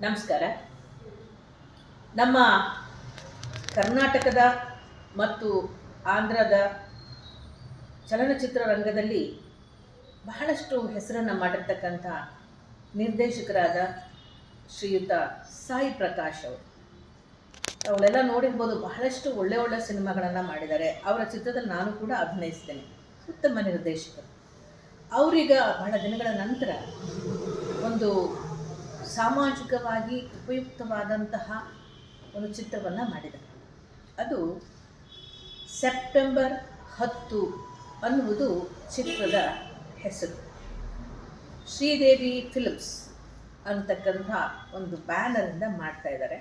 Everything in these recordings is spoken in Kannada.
ನಮಸ್ಕಾರ. ನಮ್ಮ ಕರ್ನಾಟಕದ ಮತ್ತು ಆಂಧ್ರದ ಚಲನಚಿತ್ರ ರಂಗದಲ್ಲಿ ಬಹಳಷ್ಟು ಹೆಸರನ್ನು ಮಾಡಿರ್ತಕ್ಕಂಥ ನಿರ್ದೇಶಕರಾದ ಶ್ರೀಯುತ ಸಾಯಿ ಪ್ರಕಾಶ್ ಅವರು. ಅವಳೆಲ್ಲ ನೋಡಿರ್ಬೋದು ಬಹಳಷ್ಟು ಒಳ್ಳೆ ಒಳ್ಳೆ ಸಿನಿಮಾಗಳನ್ನು ಮಾಡಿದ್ದಾರೆ. ಅವರ ಚಿತ್ರದಲ್ಲಿ ನಾನು ಕೂಡ ಅಭಿನಯಿಸ್ತೇನೆ. ಉತ್ತಮ ನಿರ್ದೇಶಕರು. ಅವರೀಗ ಬಹಳ ದಿನಗಳ ನಂತರ ಒಂದು ಸಾಮಾಜಿಕವಾಗಿ ಉಪಯುಕ್ತವಾದಂತಹ ಒಂದು ಚಿತ್ರವನ್ನು ಮಾಡಿದ್ದಾರೆ ಅದು ಸೆಪ್ಟೆಂಬರ್ ಹತ್ತು ಅನ್ನುವುದು ಚಿತ್ರದ ಹೆಸರು. ಶ್ರೀದೇವಿ ಫಿಲ್ಮ್ಸ್ ಅಂತಕ್ಕಂಥ ಒಂದು ಬ್ಯಾನರಿಂದ ಮಾಡ್ತಾ ಇದ್ದಾರೆ.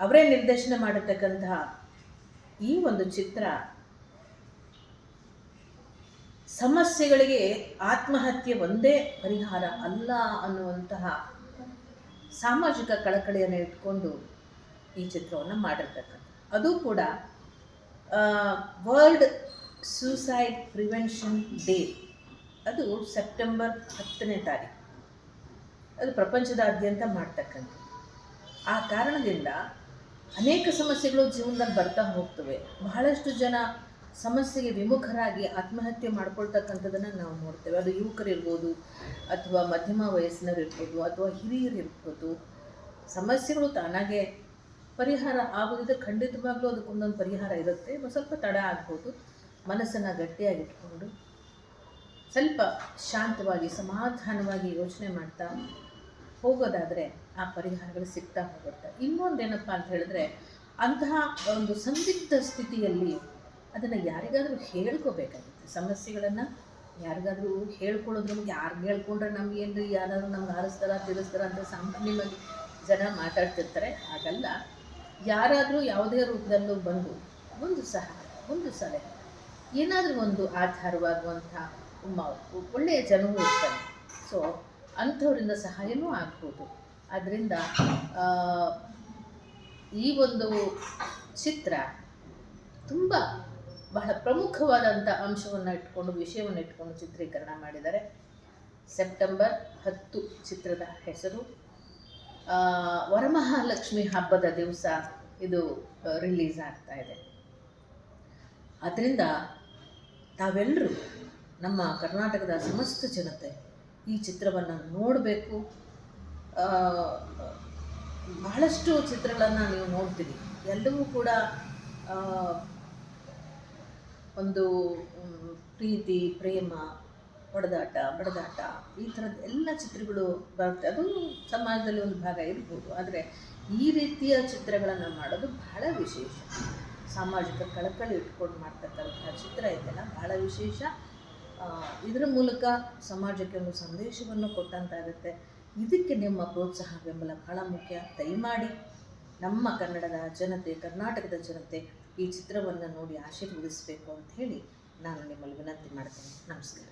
ಅವರೇ ನಿರ್ದೇಶನ ಮಾಡಿರ್ತಕ್ಕಂತಹ ಈ ಒಂದು ಚಿತ್ರ ಸಮಸ್ಯೆಗಳಿಗೆ ಆತ್ಮಹತ್ಯೆ ಒಂದೇ ಪರಿಹಾರ ಅಲ್ಲ ಅನ್ನುವಂತಹ ಸಾಮಾಜಿಕ ಕಳಕಳಿಯನ್ನು ಇಟ್ಕೊಂಡು ಈ ಚಿತ್ರವನ್ನು ಮಾಡಿರ್ತಕ್ಕಂಥ. ಅದು ಕೂಡ ವರ್ಲ್ಡ್ ಸೂಸೈಡ್ ಪ್ರಿವೆನ್ಷನ್ ಡೇ ಅದು ಸೆಪ್ಟೆಂಬರ್ ಹತ್ತನೇ ತಾರೀಕು. ಅದು ಪ್ರಪಂಚದಾದ್ಯಂತ ಮಾಡ್ತಕ್ಕಂಥ ಆ ಕಾರಣದಿಂದ ಅನೇಕ ಸಮಸ್ಯೆಗಳು ಜೀವನದಲ್ಲಿ ಬರ್ತಾ ಹೋಗ್ತವೆ. ಬಹಳಷ್ಟು ಜನ ಸಮಸ್ಯೆಗೆ ವಿಮುಖರಾಗಿ ಆತ್ಮಹತ್ಯೆ ಮಾಡ್ಕೊಳ್ತಕ್ಕಂಥದ್ದನ್ನು ನಾವು ನೋಡ್ತೇವೆ. ಅದು ಯುವಕರಿರ್ಬೋದು ಅಥವಾ ಮಧ್ಯಮ ವಯಸ್ಸಿನವರಿರ್ಬೋದು ಅಥವಾ ಹಿರಿಯರಿರ್ಬೋದು. ಸಮಸ್ಯೆಗಳು ತಾನಾಗೆ ಪರಿಹಾರ ಆಗೋದಿದ್ರೆ ಖಂಡಿತವಾಗ್ಲೂ ಅದಕ್ಕೊಂದೊಂದು ಪರಿಹಾರ ಇರುತ್ತೆ. ಸ್ವಲ್ಪ ತಡ ಆಗ್ಬೋದು. ಮನಸ್ಸನ್ನು ಗಟ್ಟಿಯಾಗಿಟ್ಕೊಂಡು ಸ್ವಲ್ಪ ಶಾಂತವಾಗಿ, ಸಮಾಧಾನವಾಗಿ ಯೋಚನೆ ಮಾಡ್ತಾ ಹೋಗೋದಾದರೆ ಆ ಪರಿಹಾರಗಳು ಸಿಗ್ತಾ ಹೋಗುತ್ತೆ. ಇನ್ನೊಂದೇನಪ್ಪ ಅಂತ ಹೇಳಿದ್ರೆ ಅಂತಹ ಒಂದು ಸಂದಿಗ್ಧ ಸ್ಥಿತಿಯಲ್ಲಿ ಅದನ್ನು ಯಾರಿಗಾದರೂ ಹೇಳ್ಕೋಬೇಕಾಗುತ್ತೆ. ಸಮಸ್ಯೆಗಳನ್ನು ಯಾರಿಗಾದರೂ ಹೇಳ್ಕೊಳ್ಳೋದು ನಮ್ಗೆ ಯಾರಿಗೆ ಹೇಳ್ಕೊಂಡ್ರೆ ನಮ್ಗೆ ಏನ್ರಿ ಯಾರಾದರೂ ನಮ್ಗೆ ಆರಿಸ್ತಾರ ತಿಳಿಸ್ತಾರ ಅಂತ ಸಾಮಾನ್ಯವಾಗಿ ಜನ ಮಾತಾಡ್ತಿರ್ತಾರೆ. ಹಾಗಲ್ಲ ಯಾರಾದರೂ ಯಾವುದೇ ರೂಪದಲ್ಲೂ ಬಂದು ಒಂದು ಸಹಾಯ ಒಂದು ಸಲಹೆ ಏನಾದರೂ ಒಂದು ಆಧಾರವಾಗುವಂಥ ಒಳ್ಳೆಯ ಜನವೂ ಇರ್ತಾರೆ. ಸೊ ಅಂಥವರಿಂದ ಸಹಾಯವೂ ಆಗ್ಬೋದು. ಆದ್ದರಿಂದ ಆ, ಈ ಒಂದು ಚಿತ್ರ ತುಂಬ ಬಹಳ ಪ್ರಮುಖವಾದಂಥ ಅಂಶವನ್ನು ಇಟ್ಕೊಂಡು ವಿಷಯವನ್ನು ಇಟ್ಕೊಂಡು ಚಿತ್ರೀಕರಣ ಮಾಡಿದ್ದಾರೆ. ಸೆಪ್ಟೆಂಬರ್ ಹತ್ತು ಚಿತ್ರದ ಹೆಸರು. ವರಮಹಾಲಕ್ಷ್ಮಿ ಹಬ್ಬದ ದಿವಸ ಇದು ರಿಲೀಸ್ ಆಗ್ತಾ ಇದೆ. ಆದ್ದರಿಂದ ತಾವೆಲ್ಲರೂ ನಮ್ಮ ಕರ್ನಾಟಕದ ಸಮಸ್ತ ಜನತೆ ಈ ಚಿತ್ರವನ್ನು ನೋಡಬೇಕು. ಬಹಳಷ್ಟು ಚಿತ್ರಗಳನ್ನು ನೀವು ನೋಡ್ತೀರಿ. ಎಲ್ಲವೂ ಕೂಡ ಒಂದು ಪ್ರೀತಿ, ಪ್ರೇಮ ಹೊಡೆದಾಟ ಬಡದಾಟ, ಈ ಥರದ ಎಲ್ಲ ಚಿತ್ರಗಳು ಬರುತ್ತೆ. ಅದು ಸಮಾಜದಲ್ಲಿ ಒಂದು ಭಾಗ ಇರ್ಬೋದು. ಆದರೆ ಈ ರೀತಿಯ ಚಿತ್ರಗಳನ್ನು ಮಾಡೋದು ಬಹಳ ವಿಶೇಷ. ಸಾಮಾಜಿಕ ಕಳಕಳಿ ಇಟ್ಕೊಂಡು ಮಾಡ್ತಕ್ಕಂಥ ಚಿತ್ರ ಇದೆಲ್ಲ ಬಹಳ ವಿಶೇಷ. ಇದರ ಮೂಲಕ ಸಮಾಜಕ್ಕೆ ಒಂದು ಸಂದೇಶವನ್ನು ಕೊಟ್ಟಂತಾಗುತ್ತೆ. ಇದಕ್ಕೆ ನಿಮ್ಮ ಪ್ರೋತ್ಸಾಹ, ಬೆಂಬಲ ಬಹಳ ಮುಖ್ಯ. ದಯಮಾಡಿ ನಮ್ಮ ಕನ್ನಡದ ಜನತೆ, ಕರ್ನಾಟಕದ ಜನತೆ ಈ ಚಿತ್ರವನ್ನು ನೋಡಿ ಆಶೀರ್ವದಿಸಬೇಕು ಅಂತ ಹೇಳಿ ನಾನು ನಿಮ್ಮಲ್ಲಿ ವಿನಂತಿ ಮಾಡ್ತೇನೆ. ನಮಸ್ಕಾರ.